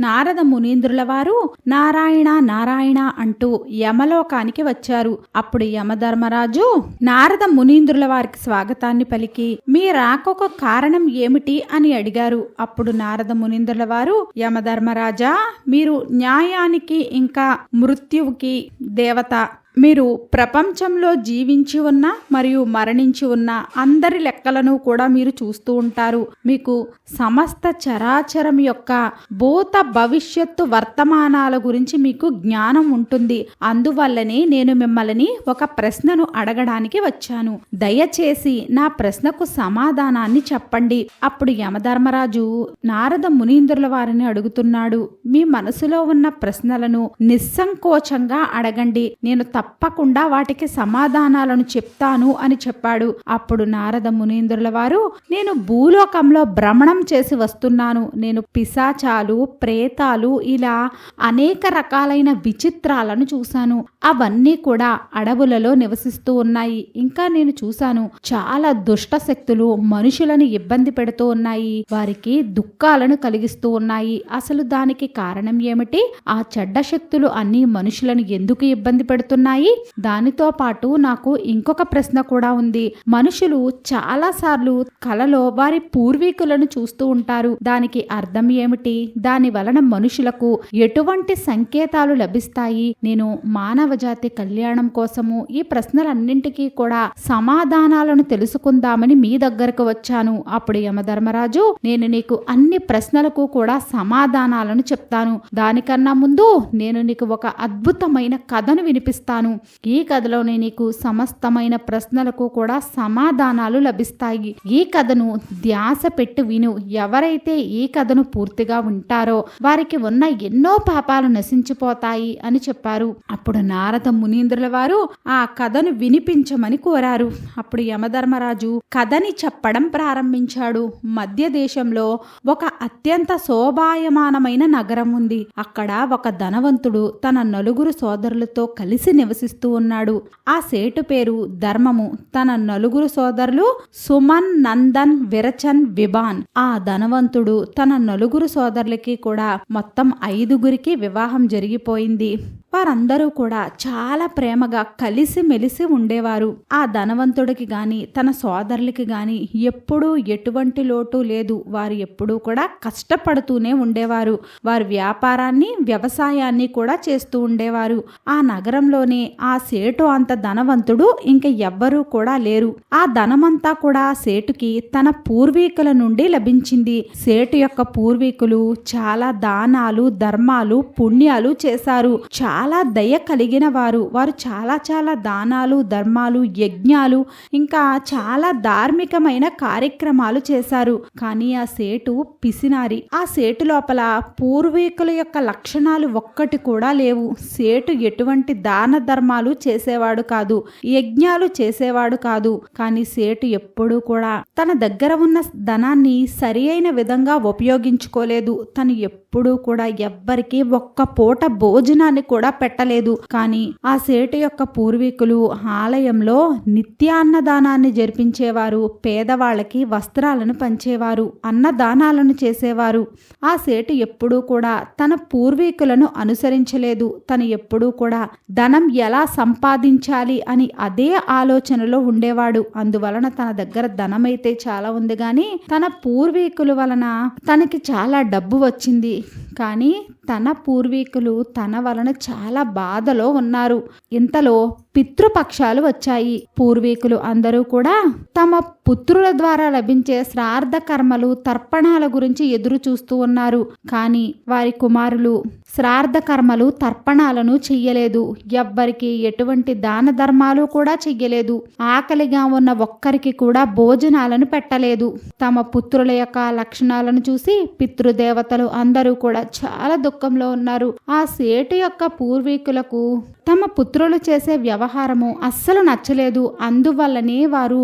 నారద మునీంద్రుల వారు నారాయణ నారాయణ అంటూ యమలోకానికి వచ్చారు. అప్పుడు యమధర్మరాజు నారద మునీంద్రుల వారికి స్వాగతాన్ని పలికి మీ రాకకు కారణం ఏమిటి? అని అడిగారు. అప్పుడు నారద మునీంద్రుల వారు యమధర్మరాజా మీరు న్యాయానికి ఇంకా మృత్యువుకి దేవత మీరు ప్రపంచంలో జీవించి ఉన్న మరియు మరణించి ఉన్న అందరి లెక్కలను కూడా మీరు చూస్తూ ఉంటారు. మీకు సమస్త చరాచరం యొక్క భూత భవిష్యత్తు వర్తమానాల గురించి మీకు జ్ఞానం ఉంటుంది. అందువల్లనే నేను మిమ్మల్ని ఒక ప్రశ్నను అడగడానికి వచ్చాను. దయచేసి నా ప్రశ్నకు సమాధానాన్ని చెప్పండి. అప్పుడు యమధర్మరాజు నారద మునీంద్రుల వారిని అడుగుతున్నాడు. మీ మనసులో ఉన్న ప్రశ్నలను నిస్సంకోచంగా అడగండి. నేను తప్పకుండా వాటికి సమాధానాలను చెప్తాను అని చెప్పాడు. అప్పుడు నారద మునీంద్రుల వారు నేను భూలోకంలో భ్రమణం చేసి వస్తున్నాను. నేను పిశాచాలు ప్రేతాలు ఇలా అనేక రకాలైన విచిత్రాలను చూశాను. అవన్నీ కూడా అడవులలో నివసిస్తూ ఉన్నాయి. ఇంకా నేను చూశాను చాలా దుష్ట శక్తులు మనుషులను ఇబ్బంది పెడుతూ ఉన్నాయి. వారికి దుఃఖాలను కలిగిస్తూ ఉన్నాయి. అసలు దానికి కారణం ఏమిటి? ఆ చెడ్డ శక్తులు అన్ని మనుషులను ఎందుకు ఇబ్బంది పెడుతున్నాయి? దానితో పాటు నాకు ఇంకొక ప్రశ్న కూడా ఉంది. మనుషులు చాలా సార్లు కలలో వారి పూర్వీకులను చూస్తూ ఉంటారు. దానికి అర్థం ఏమిటి? దాని వలన మనుషులకు ఎటువంటి సంకేతాలు లభిస్తాయి? నేను మానవ జాతి కళ్యాణం కోసము ఈ ప్రశ్నలన్నింటికీ కూడా సమాధానాలను తెలుసుకుందామని మీ దగ్గరకు వచ్చాను. అప్పుడు యమధర్మరాజు నేను నీకు అన్ని ప్రశ్నలకు కూడా సమాధానాలను చెప్తాను. దానికన్నా ముందు నేను నీకు ఒక అద్భుతమైన కథను వినిపిస్తాను. ఈ కథలోనే నీకు సమస్తమైన ప్రశ్నలకు కూడా సమాధానాలు లభిస్తాయి. ఈ కథను ధ్యాస పెట్టి విను. ఎవరైతే ఈ కథను పూర్తిగా వింటారో వారికి ఉన్న ఎన్నో పాపాలు నశించిపోతాయి అని చెప్పారు. అప్పుడు నారద మునీంద్రుల వారు ఆ కథను వినిపించమని కోరారు. అప్పుడు యమధర్మరాజు కథని చెప్పడం ప్రారంభించాడు. మధ్య దేశంలో ఒక అత్యంత శోభాయమానమైన నగరం ఉంది. అక్కడ ఒక ధనవంతుడు తన నలుగురు సోదరులతో కలిసి నివసిస్తూ ఉన్నాడు. ఆ సేటు పేరు ధర్మము. తన నలుగురు సోదరులు సుమన్ నందన్ విరచన్ విభాన్. ఆ ధనవంతుడు తన నలుగురు సోదరులకి కూడా మొత్తం ఐదుగురికి వివాహం జరిగిపోయింది. వారందరూ కూడా చాలా ప్రేమగా కలిసి మెలిసి ఉండేవారు. ఆ ధనవంతుడికి గాని తన సోదరులకి గాని ఎప్పుడూ ఎటువంటి లోటు లేదు. వారు ఎప్పుడూ కూడా కష్టపడుతూనే ఉండేవారు. వారి వ్యాపారాన్ని వ్యవసాయాన్ని కూడా చేస్తూ ఉండేవారు. ఆ నగరంలోనే ఆ సేటు అంత ధనవంతుడు ఇంక ఎవ్వరూ కూడా లేరు. ఆ ధనమంతా కూడా సేటుకి తన పూర్వీకుల నుండి లభించింది. సేటు యొక్క పూర్వీకులు చాలా దానాలు ధర్మాలు పుణ్యాలు చేశారు. చాలా దయ కలిగిన వారు. వారు చాలా చాలా దానాలు ధర్మాలు యజ్ఞాలు ఇంకా చాలా ధార్మికమైన కార్యక్రమాలు చేశారు. కానీ ఆ సేటు పిసినారి. ఆ సేటు లోపల పూర్వీకుల యొక్క లక్షణాలు ఒక్కటి కూడా లేవు. సేటు ఎటువంటి దాన ధర్మాలు చేసేవాడు కాదు. యజ్ఞాలు చేసేవాడు కాదు. కానీ సేటు ఎప్పుడూ కూడా తన దగ్గర ఉన్న ధనాన్ని సరి అయిన విధంగా ఉపయోగించుకోలేదు. తను ఎప్పుడూ కూడా ఎవ్వరికీ ఒక్క పూట భోజనాన్ని కూడా పెట్టలేదు. కానీ ఆ సేటు యొక్క పూర్వీకులు ఆలయంలో నిత్యాన్నదానాన్ని జరిపించేవారు. పేదవాళ్ళకి వస్త్రాలను పంచేవారు. అన్నదానాలను చేసేవారు. ఆ సేటు ఎప్పుడూ కూడా తన పూర్వీకులను అనుసరించలేదు. తను ఎప్పుడూ కూడా ధనం ఎలా సంపాదించాలి అని అదే ఆలోచనలో ఉండేవాడు. అందువలన తన దగ్గర ధనం అయితే చాలా ఉంది కానీ తన పూర్వీకుల వలన తనకి చాలా డబ్బు వచ్చింది. కానీ తన పూర్వీకులు తన వలన చాలా బాధలో ఉన్నారు. ఇంతలో పితృపక్షాలు వచ్చాయి. పూర్వీకులు అందరూ కూడా తమ పుత్రుల ద్వారా లభించే శ్రార్థ కర్మలు తర్పణాల గురించి ఎదురు చూస్తూ ఉన్నారు. కానీ వారి కుమారులు శ్రార్థ కర్మలు తర్పణాలను చెయ్యలేదు. ఎవ్వరికి ఎటువంటి దాన ధర్మాలు కూడా చెయ్యలేదు. ఆకలిగా ఉన్న ఒక్కరికి కూడా భోజనాలను పెట్టలేదు. తమ పుత్రుల యొక్క లక్షణాలను చూసి పితృదేవతలు అందరూ కూడా చాలా దుఃఖంలో ఉన్నారు. ఆ సేటు యొక్క పూర్వీకులకు తమ పుత్రులు చేసే వ్యవహారము అస్సలు నచ్చలేదు. అందువల్లనే వారు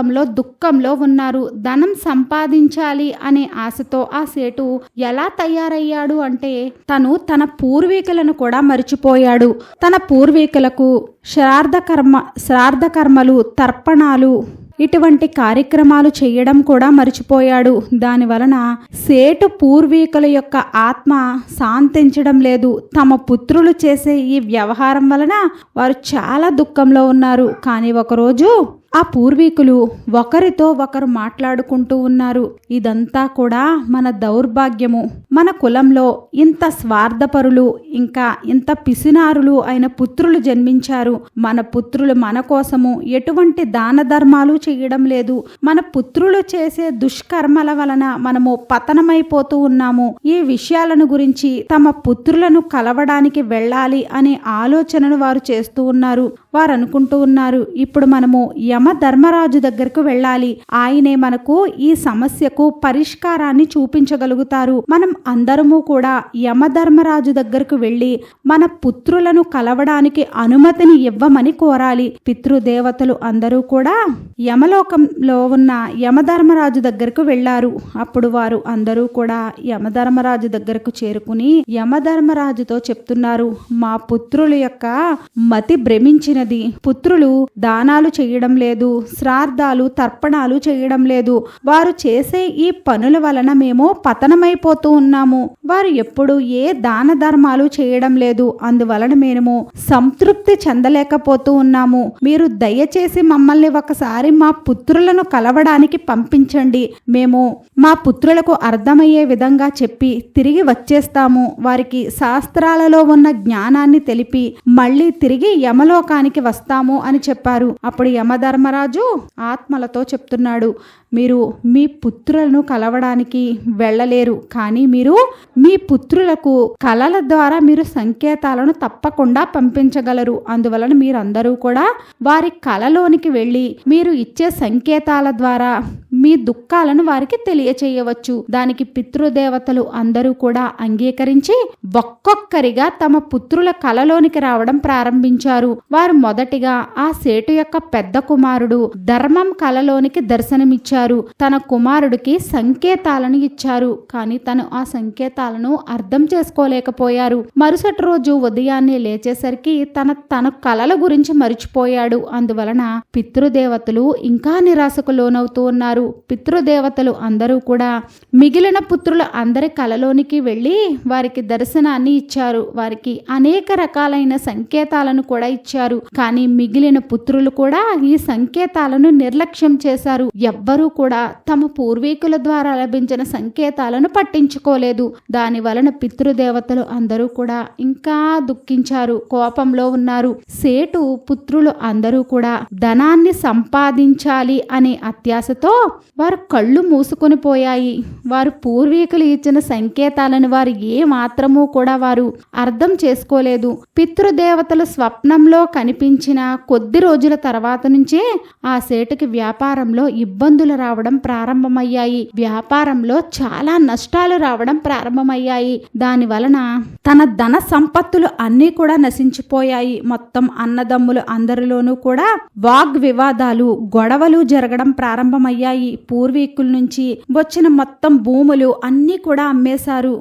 పితృలోకంలో దుఃఖంలో ఉన్నారు. ధనం సంపాదించాలి అనే ఆశతో ఆ సేటు ఎలా తయారయ్యాడు అంటే తను తన పూర్వీకులను కూడా మరిచిపోయాడు. తన పూర్వీకులకు శ్రార్థ కర్మ శ్రార్థ కర్మలు తర్పణాలు ఇటువంటి కార్యక్రమాలు చేయడం కూడా మర్చిపోయాడు. దాని వలన సేటు పూర్వీకుల యొక్క ఆత్మ శాంతించడం లేదు. తమ పుత్రులు చేసే ఈ వ్యవహారం వలన వారు చాలా దుఃఖంలో ఉన్నారు. కానీ ఒకరోజు ఆ పూర్వీకులు ఒకరితో ఒకరు మాట్లాడుకుంటూ ఉన్నారు. ఇదంతా కూడా మన దౌర్భాగ్యము. మన కులంలో ఇంత స్వార్థపరులు ఇంకా ఇంత పిసినారులు అయిన పుత్రులు జన్మించారు. మన పుత్రులు మన కోసము ఎటువంటి దాన ధర్మాలు చేయడం లేదు. మన పుత్రులు చేసే దుష్కర్మల వలన మనము పతనమైపోతూ ఉన్నాము. ఈ విషయాలను గురించి తమ పుత్రులను కలవడానికి వెళ్ళాలి అనే ఆలోచనను వారు చేస్తూ ఉన్నారు. వారు అనుకుంటూ ఉన్నారు ఇప్పుడు మనము యమ ధర్మరాజు దగ్గరకు వెళ్ళాలి. ఆయనే మనకు ఈ సమస్యకు పరిష్కారాన్ని చూపించగలుగుతారు. మనం అందరము కూడా యమధర్మరాజు దగ్గరకు వెళ్ళి మన పుత్రులను కలవడానికి అనుమతిని ఇవ్వమని కోరాలి. పితృదేవతలు అందరూ కూడా యమలోకంలో ఉన్న యమధర్మరాజు దగ్గరకు వెళ్ళారు. అప్పుడు వారు అందరూ కూడా యమధర్మరాజు దగ్గరకు చేరుకుని యమధర్మరాజుతో చెప్తున్నారు మా పుత్రుల యొక్క మతి భ్రమించినది. పుత్రులు దానాలు చేయడం లేదు. లేదు శ్రార్థాలు తర్పణాలు చేయడం లేదు. వారు చేసే ఈ పనుల వలన మేము పతనమైపోతూ ఉన్నాము. వారు ఎప్పుడు ఏ దాన ధర్మాలు చేయడం లేదు. అందువలన మేము సంతృప్తి చెందలేకపోతూ ఉన్నాము. మీరు దయచేసి మమ్మల్ని ఒకసారి మా పుత్రులను కలవడానికి పంపించండి. మేము మా పుత్రులకు అర్థమయ్యే విధంగా చెప్పి తిరిగి వచ్చేస్తాము. వారికి శాస్త్రాలలో ఉన్న జ్ఞానాన్ని తెలిపి మళ్ళీ తిరిగి యమలోకానికి వస్తాము అని చెప్పారు. అప్పుడు యమధర్మరాజు ఆత్మలతో చెప్తున్నాడు. మీరు మీ పుత్రులను కలవడానికి వెళ్ళలేరు కానీ మీరు మీ పుత్రులకు కళల ద్వారా మీరు సంకేతాలను తప్పకుండా పంపించగలరు. అందువలన మీరందరూ కూడా వారి కళలోనికి వెళ్ళి మీరు ఇచ్చే సంకేతాల ద్వారా మీ దుఃఖాలను వారికి తెలియచేయవచ్చు. దానికి పితృదేవతలు అందరూ కూడా అంగీకరించి ఒక్కొక్కరిగా తమ పుత్రుల కలలోనికి రావడం ప్రారంభించారు. వారు మొదటిగా ఆ సేటు యొక్క పెద్ద కుమారుడు ధర్మం కలలోనికి దర్శనమిచ్చారు. తన కుమారుడికి సంకేతాలను ఇచ్చారు. కానీ తను ఆ సంకేతాలను అర్థం చేసుకోలేకపోయారు. మరుసటి రోజు ఉదయాన్నే లేచేసరికి తన తన కలల గురించి మరిచిపోయాడు. అందువలన పితృదేవతలు ఇంకా నిరాశకు లోనవుతూ ఉన్నారు. పితృదేవతలు అందరూ కూడా మిగిలిన పుత్రులు అందరి కలలోనికి వెళ్ళి వారికి దర్శనాన్ని ఇచ్చారు. వారికి అనేక రకాలైన సంకేతాలను కూడా ఇచ్చారు. కానీ మిగిలిన పుత్రులు కూడా ఈ సంకేతాలను నిర్లక్ష్యం చేశారు. ఎవ్వరూ కూడా తమ పూర్వీకుల ద్వారా లభించిన సంకేతాలను పట్టించుకోలేదు. దాని వలన పితృదేవతలు అందరూ కూడా ఇంకా దుఃఖించారు కోపంలో ఉన్నారు. సేటు పుత్రులు అందరూ కూడా ధనాన్ని సంపాదించాలి అనే అత్యాశతో వారు కళ్ళు మూసుకొని పోయాయి. వారు పూర్వీకులు ఇచ్చిన సంకేతాలను వారు ఏ మాత్రమూ కూడా వారు అర్థం చేసుకోలేదు. పితృదేవతలు స్వప్నంలో కనిపించిన కొద్ది రోజుల తర్వాత నుంచే ఆ సేటుకి వ్యాపారంలో ఇబ్బందులు రావడం ప్రారంభమయ్యాయి. వ్యాపారంలో చాలా నష్టాలు రావడం ప్రారంభమయ్యాయి. దాని వలన తన ధన సంపత్తులు అన్నీ కూడా నశించిపోయాయి. మొత్తం అన్నదమ్ములు అందరిలోనూ కూడా వాగ్ వివాదాలు గొడవలు జరగడం ప్రారంభమయ్యాయి. పూర్వీకుల నుంచి వచ్చిన మొత్తం భూములు అన్నీ కూడా అమ్మేశారు.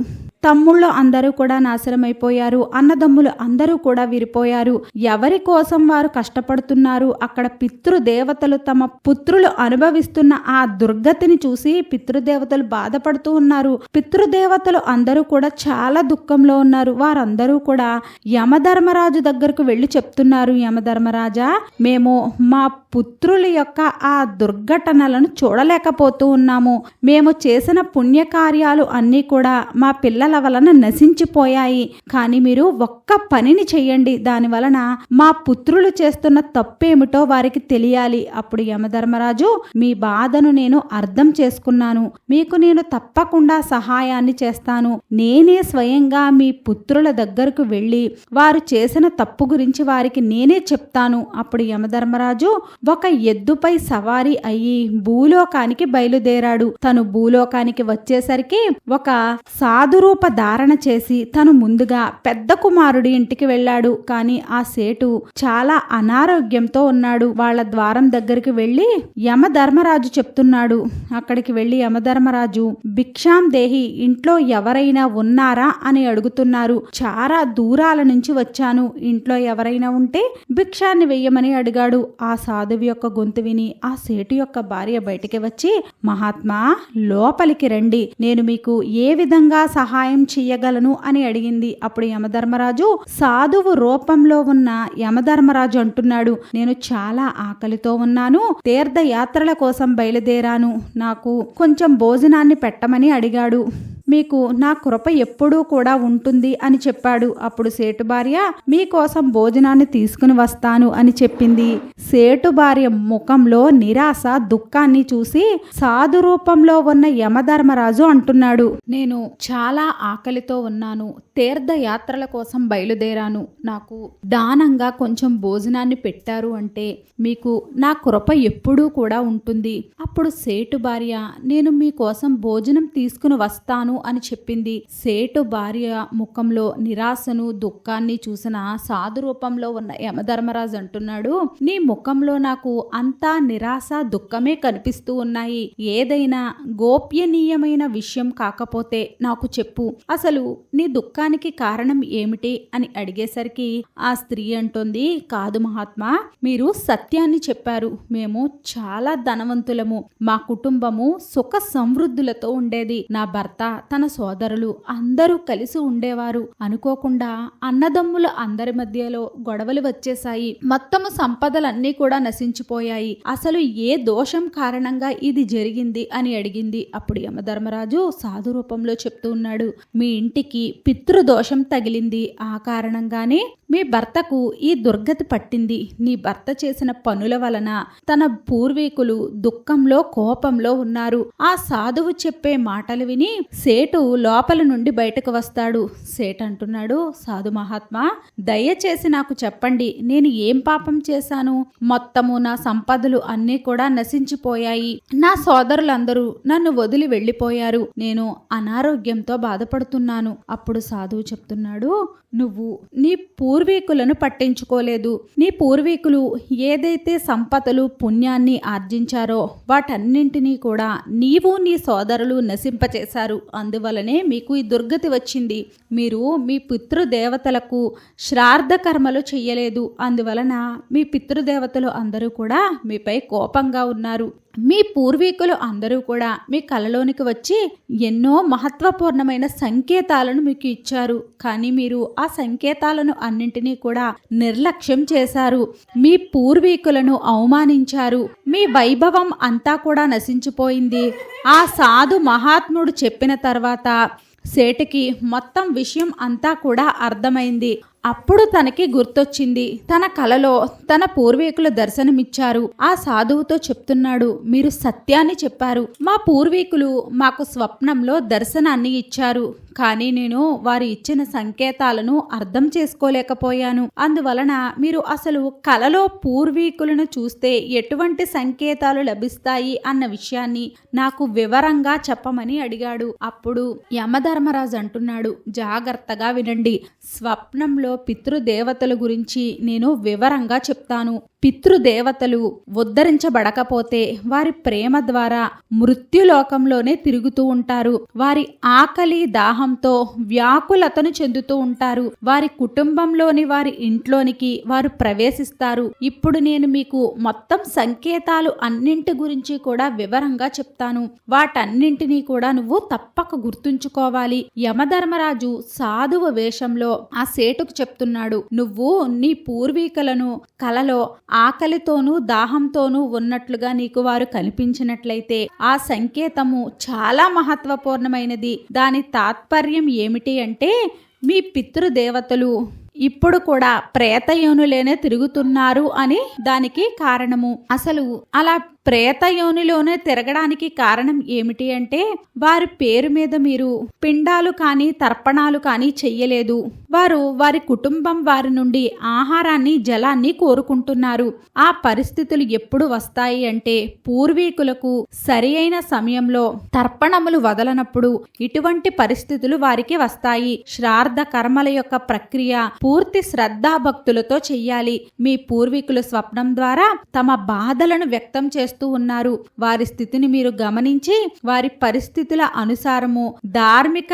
తమ్ముళ్ళు అందరూ కూడా నాశనమైపోయారు అన్నదమ్ములు అందరూ కూడా విరిపోయారు. ఎవరి కోసం వారు కష్టపడుతున్నారు? అక్కడ పితృదేవతలు తమ పుత్రులు అనుభవిస్తున్న ఆ దుర్గతిని చూసి పితృదేవతలు బాధపడుతూ ఉన్నారు. పితృదేవతలు అందరూ కూడా చాలా దుఃఖంలో ఉన్నారు. వారందరూ కూడా యమధర్మరాజు దగ్గరకు వెళ్ళి చెప్తున్నారు యమధర్మరాజా మేము మా పుత్రుల యొక్క ఆ దుర్ఘటనలను చూడలేకపోతూ ఉన్నాము. మేము చేసిన పుణ్యకార్యాలు అన్నీ కూడా మా పిల్లల పిల్లల వలన నశించిపోయాయి. కానీ మీరు ఒక్క పనిని చెయ్యండి దాని వలన మా పుత్రులు చేస్తున్న తప్పేమిటో వారికి తెలియాలి. అప్పుడు యమధర్మరాజు మీ బాధను నేను అర్థం చేసుకున్నాను. మీకు నేను తప్పకుండా సహాయాన్ని చేస్తాను. నేనే స్వయంగా మీ పుత్రుల దగ్గరకు వెళ్ళి వారు చేసిన తప్పు గురించి వారికి నేనే చెప్తాను. అప్పుడు యమధర్మరాజు ఒక ఎద్దుపై సవారీ అయ్యి భూలోకానికి బయలుదేరాడు. తను భూలోకానికి వచ్చేసరికి ఒక సాధురూప ధారణ చేసి తను ముందుగా పెద్ద కుమారుడి ఇంటికి వెళ్ళాడు. కానీ ఆ సేటు చాలా అనారోగ్యంతో ఉన్నాడు. వాళ్ళ ద్వారం దగ్గరికి వెళ్ళి యమధర్మరాజు చెప్తున్నాడు. అక్కడికి వెళ్ళి యమధర్మరాజు భిక్షాం దేహి ఇంట్లో ఎవరైనా ఉన్నారా అని అడుగుతున్నారు. చాలా దూరాల నుంచి వచ్చాను. ఇంట్లో ఎవరైనా ఉంటే భిక్షాన్ని వెయ్యమని అడిగాడు. ఆ సాధువు యొక్క గొంతు విని ఆ సేటు యొక్క భార్య బయటికి వచ్చి మహాత్మా లోపలికి రండి. నేను మీకు ఏ విధంగా సహాయం సహాయం చెయ్యగలను అని అడిగింది. అప్పుడు యమధర్మరాజు సాధువు రూపంలో ఉన్న యమధర్మరాజు అంటున్నాడు నేను చాలా ఆకలితో ఉన్నాను తీర్థయాత్రల కోసం బయలుదేరాను నాకు కొంచెం భోజనాన్ని పెట్టమని అడిగాడు. మీకు నా కృప ఎప్పుడూ కూడా ఉంటుంది అని చెప్పాడు. అప్పుడు సేటు భార్య మీకోసం భోజనాన్ని తీసుకుని వస్తాను అని చెప్పింది. సేటు భార్య ముఖంలో నిరాశ దుఃఖాన్ని చూసి సాధు రూపంలో ఉన్న యమధర్మరాజు అంటున్నాడు నేను చాలా ఆకలితో ఉన్నాను. తీర్థయాత్రల కోసం బయలుదేరాను. నాకు దానంగా కొంచెం భోజనాన్ని పెట్టారు అంటే మీకు నా కృప ఎప్పుడూ కూడా ఉంటుంది. అప్పుడు సేటు భార్య నేను మీకోసం భోజనం తీసుకుని వస్తాను అని చెప్పింది. సేటు భార్య ముఖంలో నిరాశను దుఃఖాన్ని చూసిన సాధు రూపంలో ఉన్న యమధర్మరాజు అంటున్నాడు నీ ముఖంలో నాకు అంతా నిరాశ దుఃఖమే కనిపిస్తూ ఉన్నాయి. ఏదైనా గోప్యనీయమైన విషయం కాకపోతే నాకు చెప్పు. అసలు నీ దుఃఖానికి కారణం ఏమిటి? అని అడిగేసరికి ఆ స్త్రీ అంటుంది కాదు మహాత్మా మీరు సత్యాన్ని చెప్పారు. మేము చాలా ధనవంతులము. మా కుటుంబము సుఖ సమృద్ధులతో ఉండేది. నా భర్త తన సోదరులు అందరూ కలిసి ఉండేవారు. అనుకోకుండా అన్నదమ్ములు అందరి మధ్యలో గొడవలు వచ్చేశాయి. మొత్తము సంపదలన్నీ కూడా నశించిపోయాయి. అసలు ఏ దోషం కారణంగా ఇది జరిగింది అని అడిగింది అప్పుడు యమధర్మరాజు సాధు రూపంలో చెప్తూ ఉన్నాడు. మీ ఇంటికి పితృదోషం తగిలింది. ఆ కారణంగానే మీ భర్తకు ఈ దుర్గతి పట్టింది. నీ భర్త చేసిన పనుల వలన తన పూర్వీకులు దుఃఖంలో కోపంలో ఉన్నారు. ఆ సాధువు చెప్పే మాటలు విని సేటు లోపల నుండి బయటకు వస్తాడు. సేట్ అంటున్నాడు సాధు మహాత్మా దయచేసి నాకు చెప్పండి నేను ఏం పాపం చేశాను? మొత్తము నా సంపదలు అన్నీ కూడా నశించిపోయాయి. నా సోదరులందరూ నన్ను వదిలి వెళ్ళిపోయారు. నేను అనారోగ్యంతో బాధపడుతున్నాను. అప్పుడు సాధువు చెప్తున్నాడు నువ్వు నీ పూర్వీకులను పట్టించుకోలేదు. నీ పూర్వీకులు ఏదైతే సంపదలు పుణ్యాన్ని ఆర్జించారో వాటన్నింటినీ కూడా నీవు నీ సోదరులు నశింపచేశారు. అందువలనే మీకు ఈ దుర్గతి వచ్చింది. మీరు మీ పితృదేవతలకు శ్రాద్ధ కర్మలు చెయ్యలేదు. అందువలన మీ పితృదేవతలు అందరూ కూడా మీపై కోపంగా ఉన్నారు. మీ పూర్వీకులు అందరూ కూడా మీ కలలోనికి వచ్చి ఎన్నో మహత్వపూర్ణమైన సంకేతాలను మీకు ఇచ్చారు. కానీ మీరు ఆ సంకేతాలను అన్నింటినీ కూడా నిర్లక్ష్యం చేశారు. మీ పూర్వీకులను అవమానించారు. మీ వైభవం అంతా కూడా నశించిపోయింది. ఆ సాధు మహాత్ముడు చెప్పిన తర్వాత సేటికి మొత్తం విషయం అంతా కూడా అర్థమైంది. అప్పుడు తనకి గుర్తొచ్చింది. తన కలలో తన పూర్వీకులు దర్శనమిచ్చారు. ఆ సాధువుతో చెప్తున్నాడు మీరు సత్యాన్ని చెప్పారు. మా పూర్వీకులు మాకు స్వప్నంలో దర్శనాన్ని ఇచ్చారు. కానీ నేను వారు ఇచ్చిన సంకేతాలను అర్థం చేసుకోలేకపోయాను. అందువలన మీరు అసలు కలలో పూర్వీకులను చూస్తే ఎటువంటి సంకేతాలు లభిస్తాయి అన్న విషయాన్ని నాకు వివరంగా చెప్పమని అడిగాడు. అప్పుడు యమధర్మరాజు అంటున్నాడు జాగ్రత్తగా వినండి. స్వప్నంలో పితృదేవతల గురించి నేను వివరంగా చెప్తాను. పితృదేవతలు ఉద్ధరించబడకపోతే వారి ప్రేమ ద్వారా మృత్యులోకంలోనే తిరుగుతూ ఉంటారు. వారి ఆకలి దాహంతో వ్యాకులతను చెందుతూ ఉంటారు. వారి కుటుంబంలోని వారి ఇంట్లోనికి వారు ప్రవేశిస్తారు. ఇప్పుడు నేను మీకు మొత్తం సంకేతాలు అన్నింటి గురించి కూడా వివరంగా చెప్తాను. వాటన్నింటినీ కూడా నువ్వు తప్పక గుర్తుంచుకోవాలి. యమధర్మరాజు సాధువు వేషంలో ఆ సేటుకు చెప్తున్నాడు. నువ్వు నీ పూర్వీకులను కలలో ఆకలితోనూ దాహంతోనూ ఉన్నట్లుగా నీకు వారు కనిపించినట్లయితే ఆ సంకేతము చాలా మహత్వపూర్ణమైనది. దాని తాత్పర్యం ఏమిటి అంటే మీ పితృదేవతలు ఇప్పుడు కూడా ప్రేతయోనులేనే తిరుగుతున్నారు అని దానికి కారణము. అసలు అలా ప్రేత యోనిలోనే తిరగడానికి కారణం ఏమిటి అంటే వారి పేరు మీద మీరు పిండాలు కానీ తర్పణాలు కానీ చెయ్యలేదు. వారు వారి కుటుంబం వారి నుండి ఆహారాన్ని జలాన్ని కోరుకుంటున్నారు. ఆ పరిస్థితులు ఎప్పుడు వస్తాయి అంటే పూర్వీకులకు సరి అయిన సమయంలో తర్పణములు వదలనప్పుడు ఇటువంటి పరిస్థితులు వారికి వస్తాయి. శ్రార్థ కర్మల యొక్క ప్రక్రియ పూర్తి శ్రద్ధాభక్తులతో చెయ్యాలి. మీ పూర్వీకులు స్వప్నం ద్వారా తమ బాధలను వ్యక్తం చేస్తూ ఉన్నారు. వారి స్థితిని మీరు గమనించి వారి పరిస్థితుల అనుసారము ధార్మిక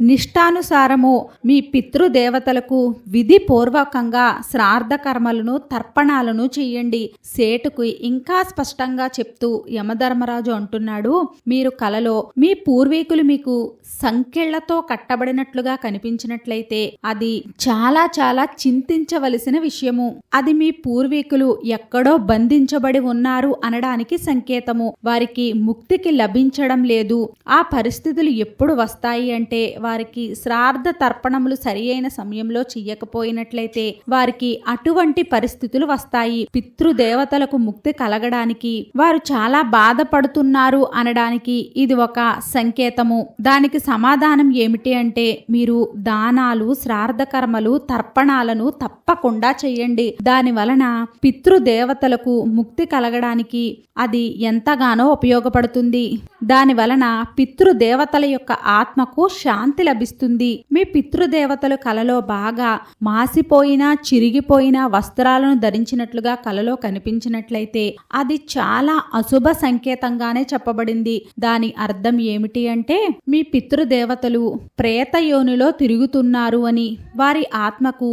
నిష్టానుసారము మీ పితృదేవతలకు విధి పూర్వకంగా శ్రార్థ కర్మలను తర్పణాలను చెయ్యండి సేటుకు ఇంకా స్పష్టంగా చెప్తూ యమధర్మరాజు అంటున్నాడు మీరు కలలో మీ పూర్వీకులు మీకు సంకెళ్ళతో కట్టబడినట్లుగా కనిపించినట్లయితే అది చాలా చాలా చింతించవలసిన విషయము. అది మీ పూర్వీకులు ఎక్కడో బంధించబడి ఉన్నారు అనడానికి సంకేతము. వారికి ముక్తికి లభించడం లేదు. ఆ పరిస్థితులు ఎప్పుడు వస్తాయి అంటే వారికి శ్రార్థ తర్పణములు సరి అయిన సమయంలో చెయ్యకపోయినట్లయితే వారికి అటువంటి పరిస్థితులు వస్తాయి. పితృదేవతలకు ముక్తి కలగడానికి వారు చాలా బాధపడుతున్నారు అనడానికి ఇది ఒక సంకేతము. దానికి సమాధానం ఏమిటి అంటే మీరు దానాలు శ్రార్థ కర్మలు తర్పణాలను తప్పకుండా చెయ్యండి. దాని వలన పితృదేవతలకు ముక్తి కలగడానికి అది ఎంతగానో ఉపయోగపడుతుంది. దాని వలన పితృదేవతల యొక్క ఆత్మకు శాంతి లభిస్తుంది. మీ పితృదేవతలు కలలో బాగా మాసిపోయిన చిరిగిపోయిన వస్త్రాలను ధరించినట్లుగా కలలో కనిపించినట్లయితే అది చాలా అశుభ సంకేతంగానే చెప్పబడింది. దాని అర్థం ఏమిటి అంటే మీ పితృదేవతలు ప్రేతయోనిలో తిరుగుతున్నారు అని వారి ఆత్మకు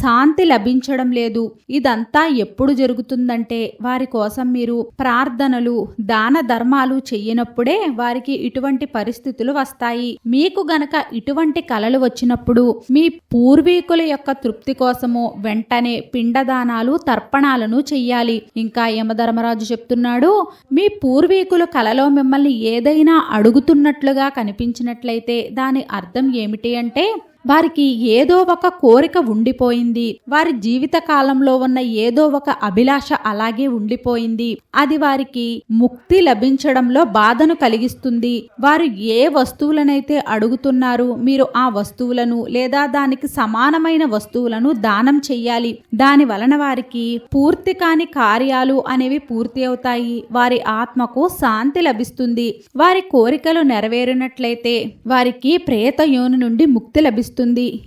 శాంతి లభించడం లేదు. ఇదంతా ఎప్పుడు జరుగుతుందంటే వారి కోసం మీరు ప్రార్థనలు దాన ధర్మాలు చెయ్యనప్పుడే వారికి ఇటువంటి పరిస్థితులు వస్తాయి. మీకు గనక ఇటువంటి కలలు వచ్చినప్పుడు మీ పూర్వీకుల యొక్క తృప్తి కోసము వెంటనే పిండదానాలు తర్పణాలను చెయ్యాలి. ఇంకా యమధర్మరాజు చెప్తున్నాడు మీ పూర్వీకులు కలలో మిమ్మల్ని ఏదైనా అడుగుతున్నట్లుగా కనిపించినట్లయితే దాని అర్థం ఏమిటి అంటే వారికి ఏదో ఒక కోరిక ఉండిపోయింది. వారి జీవిత కాలంలో ఉన్న ఏదో ఒక అభిలాష అలాగే ఉండిపోయింది. అది వారికి ముక్తి లభించడంలో బాధను కలిగిస్తుంది. వారు ఏ వస్తువులనైతే అడుగుతున్నారు మీరు ఆ వస్తువులను లేదా దానికి సమానమైన వస్తువులను దానం చెయ్యాలి. దాని వలన వారికి పూర్తి కాని కార్యాలు అనేవి పూర్తి అవుతాయి. వారి ఆత్మకు శాంతి లభిస్తుంది. వారి కోరికలు నెరవేరినట్లయితే వారికి ప్రేత యోని నుండి ముక్తి లభిస్తుంది.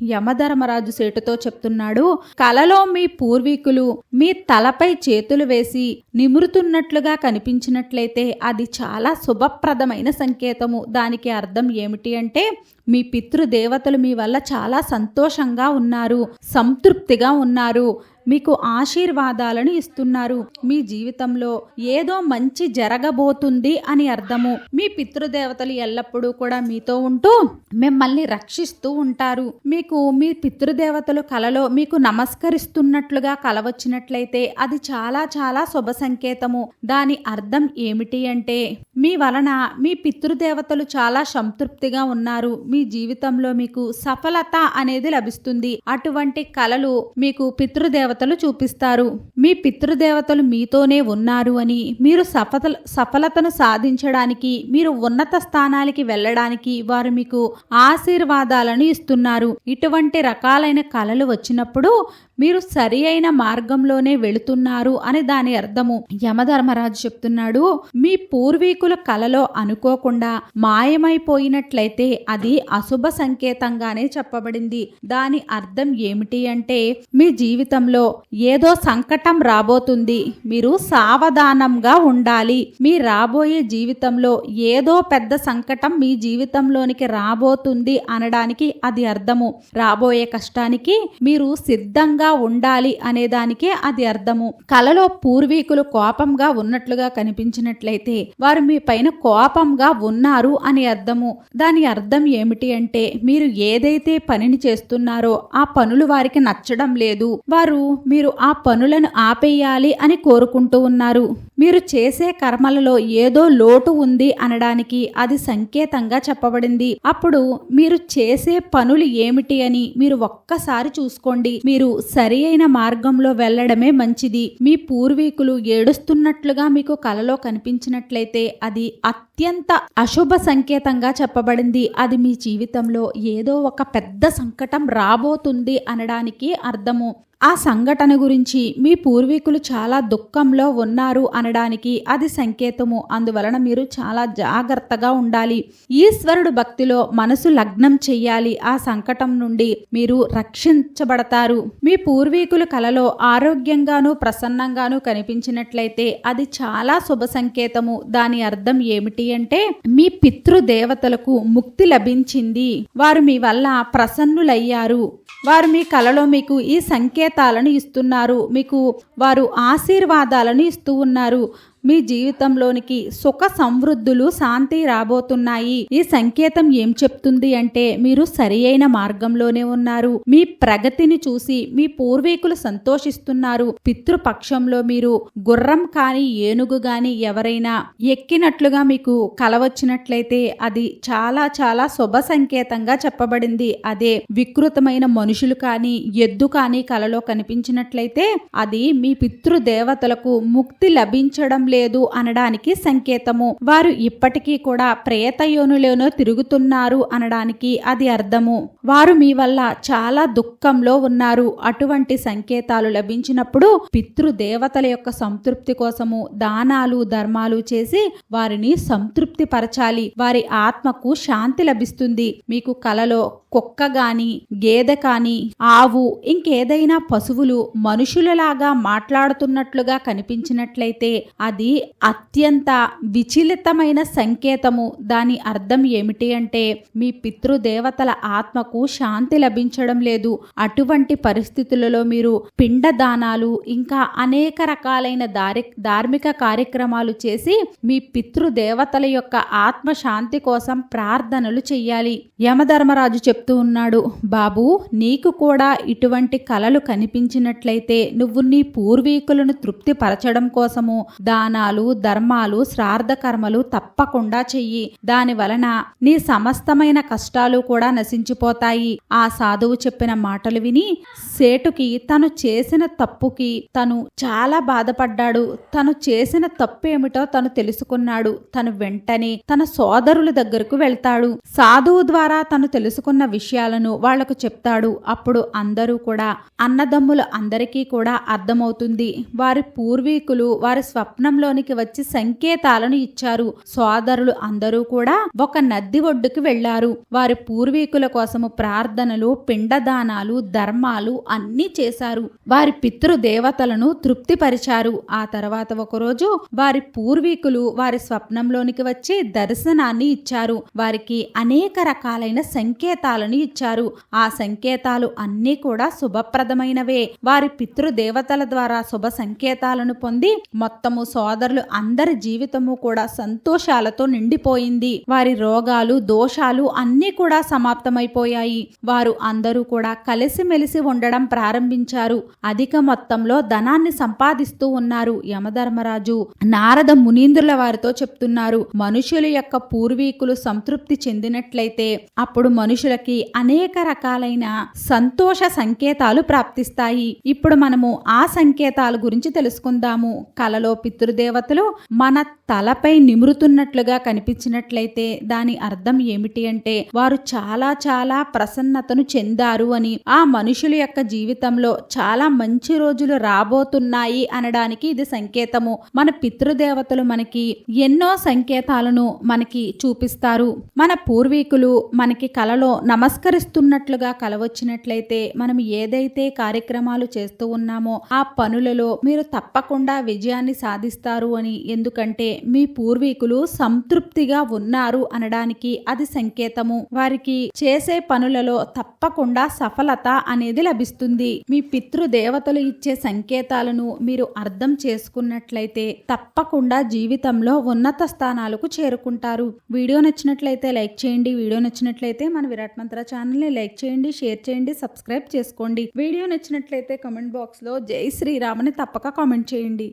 యమధర్మరాజు సేటుతో చెప్తున్నాడు కలలో మీ పూర్వీకులు మీ తలపై చేతులు వేసి నిమురుతున్నట్లుగా కనిపించినట్లయితే అది చాలా శుభప్రదమైన సంకేతము. దానికి అర్థం ఏమిటి అంటే మీ పితృదేవతలు మీ వల్ల చాలా సంతోషంగా ఉన్నారు సంతృప్తిగా ఉన్నారు. మీకు ఆశీర్వాదాలను ఇస్తున్నారు. మీ జీవితంలో ఏదో మంచి జరగబోతుంది అని అర్థము. మీ పితృదేవతలు ఎల్లప్పుడూ కూడా మీతో ఉంటూ మిమ్మల్ని రక్షిస్తూ ఉంటారు. మీకు మీ పితృదేవతలు కలలో మీకు నమస్కరిస్తున్నట్లుగా కల వచ్చినట్లయితే అది చాలా చాలా శుభ సంకేతము. దాని అర్థం ఏమిటి అంటే మీ వలన మీ పితృదేవతలు చాలా సంతృప్తిగా ఉన్నారు. మీ జీవితంలో మీకు సఫలత అనేది లభిస్తుంది. అటువంటి కలలు మీకు పితృదేవత దేవతలు చూపిస్తారు. మీ పితృదేవతలు మీతోనే ఉన్నారు అని మీరు సఫల సఫలతను సాధించడానికి మీరు ఉన్నత స్థానాలకి వెళ్ళడానికి వారు మీకు ఆశీర్వాదాలను ఇస్తున్నారు. ఇటువంటి రకాలైన కళలు వచ్చినప్పుడు మీరు సరి అయిన మార్గంలోనే వెళుతున్నారు అని దాని అర్థము. యమధర్మరాజు చెప్తున్నాడు మీ పూర్వీకుల కలలో అనుకోకుండా మాయమైపోయినట్లయితే అది అశుభ సంకేతంగానే చెప్పబడింది. దాని అర్థం ఏమిటి అంటే మీ జీవితంలో ఏదో సంకటం రాబోతుంది. మీరు సావధానంగా ఉండాలి. మీ రాబోయే జీవితంలో ఏదో పెద్ద సంకటం మీ జీవితంలోనికి రాబోతుంది అనడానికి అది అర్థము. రాబోయే కష్టానికి మీరు సిద్ధంగా కోపంగా ఉండాలి అనే దానికే అది అర్థము. కలలో పూర్వీకులు కోపంగా ఉన్నట్లుగా కనిపించినట్లయితే వారు మీ పైన కోపంగా ఉన్నారు అని అర్థము. దాని అర్థం ఏమిటి అంటే మీరు ఏదైతే పనిని చేస్తున్నారో ఆ పనులు వారికి నచ్చడం లేదు. వారు మీరు ఆ పనులను ఆపేయాలి అని కోరుకుంటూ ఉన్నారు. మీరు చేసే కర్మలలో ఏదో లోటు ఉంది అనడానికి అది సంకేతంగా చెప్పబడింది. అప్పుడు మీరు చేసే పనులు ఏమిటి అని మీరు ఒక్కసారి చూసుకోండి. మీరు సరి అయిన మార్గంలో వెళ్ళడమే మంచిది. మీ పూర్వీకులు ఏడుస్తున్నట్లుగా మీకు కలలో కనిపించినట్లయితే అది అత్యంత అశుభ సంకేతంగా చెప్పబడింది. అది మీ జీవితంలో ఏదో ఒక పెద్ద సంకటం రాబోతుంది అనడానికి అర్థము. ఆ సంఘటన గురించి మీ పూర్వీకులు చాలా దుఃఖంలో ఉన్నారు అనడానికి అది సంకేతము. అందువలన మీరు చాలా జాగ్రత్తగా ఉండాలి. ఈశ్వరుడు భక్తిలో మనసు లగ్నం చెయ్యాలి ఆ సంకటం నుండి మీరు రక్షించబడతారు. మీ పూర్వీకులు కలలో ఆరోగ్యంగాను ప్రసన్నంగాను కనిపించినట్లయితే అది చాలా శుభ సంకేతము. దాని అర్థం ఏమిటి అంటే మీ పితృదేవతలకు ముక్తి లభించింది. వారు మీ వల్ల ప్రసన్నులయ్యారు. వారు మీ కలలో మీకు ఈ సంకేతాలను ఇస్తున్నారు. మీకు వారు ఆశీర్వాదాలను ఇస్తూ ఉన్నారు. మీ జీవితంలోనికి సుఖ సమృద్ధులు శాంతి రాబోతున్నాయి. ఈ సంకేతం ఏం చెప్తుంది అంటే మీరు సరి అయిన మార్గంలోనే ఉన్నారు. మీ ప్రగతిని చూసి మీ పూర్వీకులు సంతోషిస్తున్నారు. పితృపక్షంలో మీరు గుర్రం కాని ఏనుగు గాని ఎవరైనా ఎక్కినట్లుగా మీకు కలవచ్చినట్లయితే అది చాలా చాలా శుభ సంకేతంగా చెప్పబడింది. అదే వికృతమైన మనుషులు కాని ఎద్దు కాని కలలో కనిపించినట్లయితే అది మీ పితృదేవతలకు ముక్తి లభించడం లేదు అనడానికి సంకేతము. వారు ఇప్పటికీ కూడా ప్రేతయోనులోనో తిరుగుతున్నారు అనడానికి అది అర్థము. వారు మీ వల్ల చాలా దుఃఖంలో ఉన్నారు. అటువంటి సంకేతాలు లభించినప్పుడు పితృదేవతల యొక్క సంతృప్తి కోసము దానాలు ధర్మాలు చేసి వారిని సంతృప్తి పరచాలి వారి ఆత్మకు శాంతి లభిస్తుంది. మీకు కలలో కుక్క గాని గేదె కాని ఆవు ఇంకేదైనా పశువులు మనుషులలాగా మాట్లాడుతున్నట్లుగా కనిపించినట్లయితే అది అది అత్యంత విచలితమైన సంకేతము. దాని అర్థం ఏమిటి అంటే మీ పితృదేవతల ఆత్మకు శాంతి లభించడం లేదు. అటువంటి పరిస్థితులలో మీరు పిండదానాలు ఇంకా అనేక రకాలైన దారి ధార్మిక కార్యక్రమాలు చేసి మీ పితృదేవతల యొక్క ఆత్మ శాంతి కోసం ప్రార్థనలు చెయ్యాలి. యమధర్మరాజు చెప్తూ ఉన్నాడు బాబు నీకు కూడా ఇటువంటి కలలు కనిపించినట్లయితే నువ్వు నీ పూర్వీకులను తృప్తిపరచడం కోసము దానాలు ధర్మాలు శ్రార్థ కర్మలు తప్పకుండా చెయ్యి. దాని వలన నీ సమస్తమైన కష్టాలు కూడా నశించిపోతాయి. ఆ సాధువు చెప్పిన మాటలు విని సేటుకి తను చేసిన తప్పుకి తను చాలా బాధపడ్డాడు. తను చేసిన తప్పు ఏమిటో తను తెలుసుకున్నాడు. తను వెంటనే తన సోదరుల దగ్గరకు వెళ్తాడు. సాధువు ద్వారా తను తెలుసుకున్న విషయాలను వాళ్ళకు చెప్తాడు. అప్పుడు అందరూ కూడా అన్నదమ్ములు అందరికీ కూడా అర్థమవుతుంది. వారి పూర్వీకులు వారి స్వప్నం స్వప్నంలోనికి వచ్చి సంకేతాలను ఇచ్చారు. సోదరులు అందరూ కూడా ఒక నది ఒడ్డుకు వెళ్ళారు వారి పూర్వీకుల కోసము ప్రార్థనలు పిండదానాలు ధర్మాలు అన్నీ చేశారు. వారి పితృదేవతలను తృప్తిపరిచారు. ఆ తర్వాత ఒకరోజు వారి పూర్వీకులు వారి స్వప్నంలోనికి వచ్చి దర్శనాన్ని ఇచ్చారు. వారికి అనేక రకాలైన సంకేతాలను ఇచ్చారు. ఆ సంకేతాలు అన్నీ కూడా శుభప్రదమైనవే. వారి పితృదేవతల ద్వారా శుభ సంకేతాలను పొంది మొత్తము సోదరులు అందరి జీవితము కూడా సంతోషాలతో నిండిపోయింది. వారి రోగాలు దోషాలు అన్నీ కూడా సమాప్తమైపోయాయి. వారు అందరూ కూడా కలిసిమెలిసి ఉండడం ప్రారంభించారు. అధిక మొత్తంలో ధనాన్ని సంపాదిస్తూ ఉన్నారు యమధర్మరాజు. నారద మునీంద్రుల వారితో చెప్తున్నారు మనుషుల యొక్క పూర్వీకులు సంతృప్తి చెందినట్లయితే అప్పుడు మనుషులకి అనేక రకాలైన సంతోష సంకేతాలు ప్రాప్తిస్తాయి. ఇప్పుడు మనము ఆ సంకేతాల గురించి తెలుసుకుందాము. కలలో పితృదేవతలు మన తలపై నిమురుతున్నట్లుగా కనిపించినట్లయితే దాని అర్థం ఏమిటి అంటే వారు చాలా చాలా ప్రసన్నతను చెందారు అని ఆ మనుషుల యొక్క జీవితంలో చాలా మంచి రోజులు రాబోతున్నాయి అనడానికి ఇది సంకేతము. మన పితృదేవతలు మనకి ఎన్నో సంకేతాలను మనకి చూపిస్తారు. మన పూర్వీకులు మనకి కలలో నమస్కరిస్తున్నట్లుగా కలవచ్చినట్లయితే మనం ఏదైతే కార్యక్రమాలు చేస్తూ ఉన్నామో ఆ పనులలో మీరు తప్పకుండా విజయాన్ని సాధిస్తారు. చేస్తారు అని ఎందుకంటే మీ పూర్వీకులు సంతృప్తిగా ఉన్నారు అనడానికి అది సంకేతము. వారికి చేసే పనులలో తప్పకుండా సఫలత అనేది లభిస్తుంది. మీ పితృదేవతలు ఇచ్చే సంకేతాలను మీరు అర్థం చేసుకున్నట్లయితే తప్పకుండా జీవితంలో ఉన్నత స్థానాలకు చేరుకుంటారు. వీడియో నచ్చినట్లయితే లైక్ చేయండి. వీడియో నచ్చినట్లయితే మన విరాట్ మంత్ర ఛానల్ని లైక్ చేయండి షేర్ చేయండి సబ్స్క్రైబ్ చేసుకోండి. వీడియో నచ్చినట్లయితే కమెంట్ బాక్స్లో జై శ్రీరామ్ అని తప్పక కామెంట్ చేయండి.